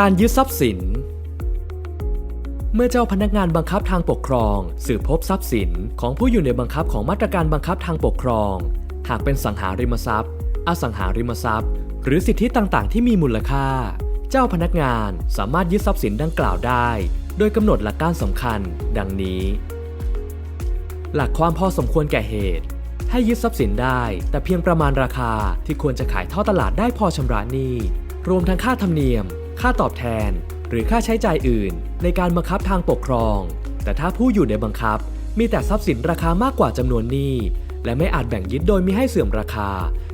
การยึดทรัพย์สิน เมื่อเจ้าพนักงานบังคับทางปกครอง สืบพบทรัพย์สินของผู้อยู่ในบังคับของมาตรการบังคับทางปกครอง หากเป็นสังหาริมทรัพย์ อสังหาริมทรัพย์ หรือสิทธิต่างๆ ที่มีมูลค่า เจ้าพนักงานสามารถยึดทรัพย์สินดังกล่าวได้ โดยกำหนดหลักการสำคัญ ดังนี้ หลักความพอสมควรแก่เหตุ ให้ยึดทรัพย์สินได้ แต่เพียงประมาณราคาที่ควรจะขายท่อตลาดได้พอชำระหนี้รวมทั้งค่าธรรมเนียม ค่าตอบแทน หรือค่าใช้จ่ายอื่น ในการบังคับทางปกครอง แต่ถ้าผู้อยู่ในบังคับ มีแต่ทรัพย์สินราคามากกว่าจำนวนหนี้และไม่อาจแบ่งยึดโดยมิให้เสื่อมราคา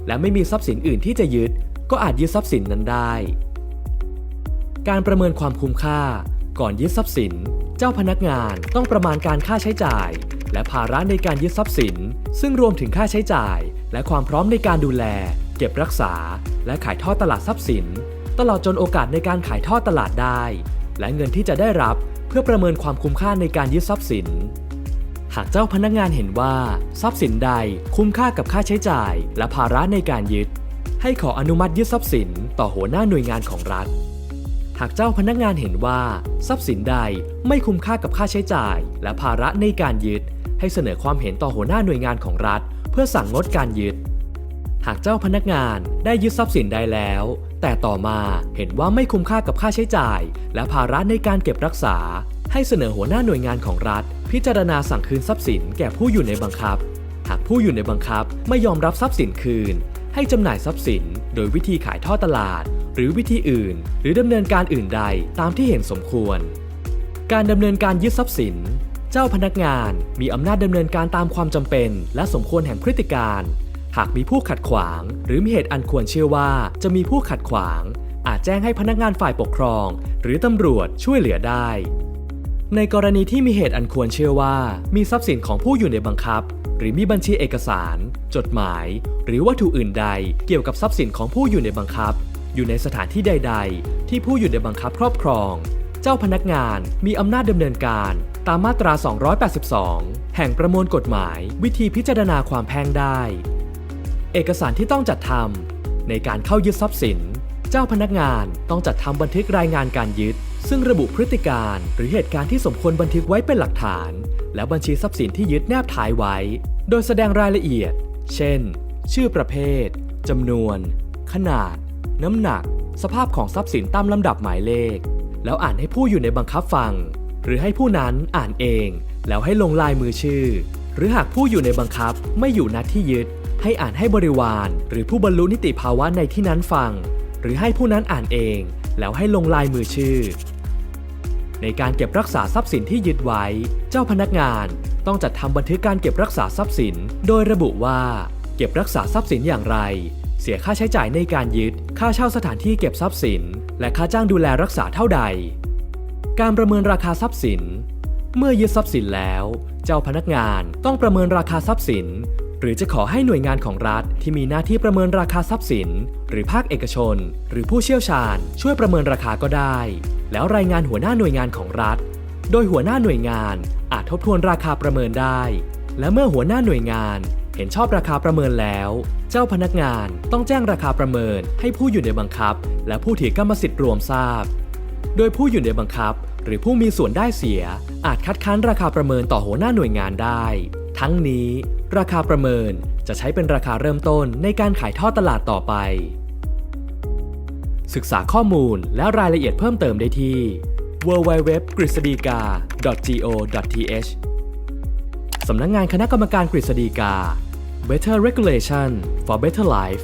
และไม่มีทรัพย์สินอื่นที่จะยึด ก็อาจยึดทรัพย์สินนั้นได้ การประเมินความคุ้มค่า ก่อนยึดทรัพย์สิน เจ้าพนักงานต้องประมาณการค่าใช้จ่าย และภาระในการยึดทรัพย์สิน ซึ่งรวมถึงค่าใช้จ่าย และความพร้อมในการดูแล เก็บรักษา และขายทอดตลาดทรัพย์สิน ตลอดจนโอกาสในการขายทอดตลาดได้ และเงินที่จะได้รับเพื่อประเมินความคุ้มค่าในการยึดทรัพย์สิน หากเจ้าพนักงานเห็นว่าทรัพย์สินใดคุ้มค่ากับค่าใช้จ่าย และภาระในการยึด ให้ขออนุมัติยึดทรัพย์สิน ต่อหัวหน้าหน่วยงานของรัฐ หากเจ้าพนักงานเห็นว่าทรัพย์สินใดไม่คุ้มค่ากับค่าใช้จ่าย และภาระในการยึด ให้เสนอความเห็นต่อหัวหน้าหน่วยงานของรัฐ เพื่อสั่งงดการยึด หากเจ้าพนักงานได้ยึดทรัพย์สินใดแล้ว แต่ต่อมาเห็นว่าไม่คุ้มค่ากับค่าใช้จ่าย และภาระในการเก็บรักษา ให้เสนอหัวหน้าหน่วยงานของรัฐ พิจารณาสั่งคืนทรัพย์สินแก่ผู้อยู่ในบังคับ หากผู้อยู่ในบังคับไม่ยอมรับทรัพย์สินคืน ให้จำหน่ายทรัพย์สิน โดยวิธีขายท่อตลาด หรือวิธีอื่น หรือดำเนินการอื่นใดตามที่เห็นสมควร การดำเนินการยึดทรัพย์สิน เจ้าพนักงานมีอำนาจดำเนินการตามความจำเป็น และสมควรแห่งพฤติการ หากมีผู้ขัดขวาง หรือมีเหตุอันควรเชื่อว่าจะมีผู้ขัดขวาง อาจแจ้งให้พนักงานฝ่ายปกครอง หรือตำรวจช่วยเหลือได้ ในกรณีที่มีเหตุอันควรเชื่อว่า มีทรัพย์สินของผู้อยู่ในบังคับ หรือมีบัญชีเอกสาร จดหมาย หรือวัตถุอื่นใด เกี่ยวกับทรัพย์สินของผู้อยู่ในบังคับ อยู่ในสถานที่ใด ๆ ที่ผู้อยู่ในบังคับครอบครอง เจ้าพนักงานมีอำนาจดำเนินการตามมาตรา 282 แห่งประมวลกฎหมาย วิธีพิจารณาความแพ่งได้ เอกสารที่ต้องจัดทำในการเข้ายึดทรัพย์สิน เจ้าพนักงานต้องจัดทำบันทึกรายงานการยึด ซึ่งระบุพฤติการหรือเหตุการณ์ที่สมควรบันทึกไว้เป็นหลักฐาน และบัญชีทรัพย์สินที่ยึดแนบท้ายไว้ โดยแสดงรายละเอียด เช่น ชื่อประเภทจำนวน ขนาด น้ำหนัก สภาพของทรัพย์สินตามลำดับหมายเลข แล้วอ่านให้ผู้อยู่ในบังคับฟัง หรือให้ผู้นั้นอ่านเอง แล้วให้ลงลายมือชื่อ หรือหากผู้อยู่ในบังคับไม่อยู่ณที่ยึด ให้อ่านให้บริวาร หรือผู้บรรลุนิติภาวะในที่นั้นฟัง หรือให้ผู้นั้นอ่านเอง แล้วให้ลงลายมือชื่อ ในการเก็บรักษาทรัพย์สินที่ยึดไว้ เจ้าพนักงานต้องจัดทำบันทึกการเก็บรักษาทรัพย์สิน โดยระบุว่า เก็บรักษาทรัพย์สินอย่างไร เสียค่าใช้จ่ายในการยึด ค่าเช่าสถานที่เก็บทรัพย์สิน และค่าจ้างดูแลรักษาเท่าใด การประเมินราคาทรัพย์สิน เมื่อยึดทรัพย์สินแล้ว เจ้าพนักงานต้องประเมินราคาทรัพย์สิน หรือจะขอให้หน่วยงานของรัฐที่มีหน้าที่ประเมินราคาทรัพย์สิน หรือภาคเอกชน หรือผู้เชี่ยวชาญ ช่วยประเมินราคาก็ได้ แล้วรายงานหัวหน้าหน่วยงานของรัฐ โดยหัวหน้าหน่วยงานอาจทบทวนราคาประเมินได้ และเมื่อหัวหน้าหน่วยงานเห็นชอบราคาประเมินแล้ว เจ้าพนักงานต้องแจ้งราคาประเมินให้ผู้อยู่ในบังคับ และผู้ถือกรรมสิทธิ์รวมทราบ โดยผู้อยู่ในบังคับ หรือผู้มีส่วนได้เสีย อาจคัดค้านราคาประเมินต่อหัวหน้าหน่วยงานได้ ทั้งนี้ ราคาประเมินจะใช้เป็นราคาเริ่มต้นในการขายทอดตลาดต่อไป ศึกษาข้อมูลและรายละเอียดเพิ่มเติมได้ที่ www g r i s d i k a go th สำนักงงานคณะกรรมการกฤษฎีกา Better Regulation for Better Life